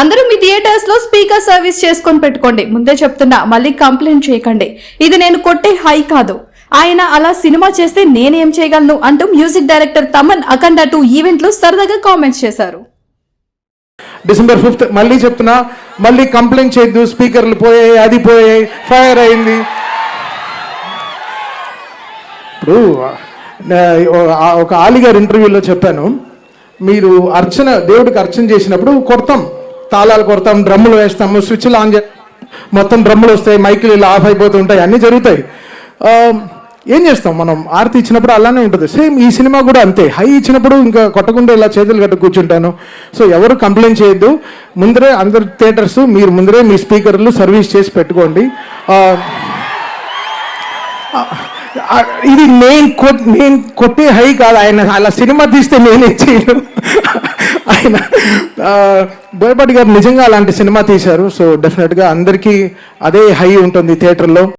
అందరూ మీ థియేటర్స్లో speaker service చేసుకొని పెట్టుకోండి. ముందే చెప్తున్నా మళ్ళీ కంప్లైంట్ చేయకండి. ఇది నేను కొట్టే హై కాదు. ఆయన అలా సినిమా చేస్తే నేనేం చేయగలను అంటూ music director Thaman Akhanda two ఈవెంట్లో సరదాగా కామెంట్స్ చేశారు. డిసెంబర్ ఫిఫ్త్ మళ్ళీ చెప్తున్నా మళ్ళీ కంప్లైంట్ చేయొద్దు స్పీకర్లు పోయాయి అది పోయాయి ఫైర్ అయింది. ఇప్పుడు ఒక ఆలిగారు ఇంటర్వ్యూలో చెప్పాను మీరు అర్చన దేవుడికి అర్చన చేసినప్పుడు కొడతాం. తాళాలు కొడతాం డ్రమ్ములు వేస్తాము స్విచ్లు ఆన్ చే మొత్తం డ్రమ్ములు వస్తాయి మైకులు ఇలా ఆఫ్ అయిపోతుంటాయి అన్నీ జరుగుతాయి. ఏం చేస్తాం మనం? ఆర్తి ఇచ్చినప్పుడు అలానే ఉంటుంది. సేమ్ ఈ సినిమా కూడా అంతే. హై ఇచ్చినప్పుడు ఇంకా కొట్టకుండా ఇలా చేతులు కట్టు కూర్చుంటాను. సో ఎవరు కంప్లైంట్ చేయొద్దు. ముందరే అందరు థియేటర్స్ మీరు ముందరే మీ స్పీకర్లు సర్వీస్ చేసి పెట్టుకోండి. ఇది నేను నేను కొట్టే హై కాదు. ఆయన అలా సినిమా తీస్తే నేనే చేయను. ఆయన బోయపాటి గారు నిజంగా అలాంటి సినిమా తీశారు. సో డెఫినెట్గా అందరికీ అదే హై ఉంటుంది థియేటర్లో.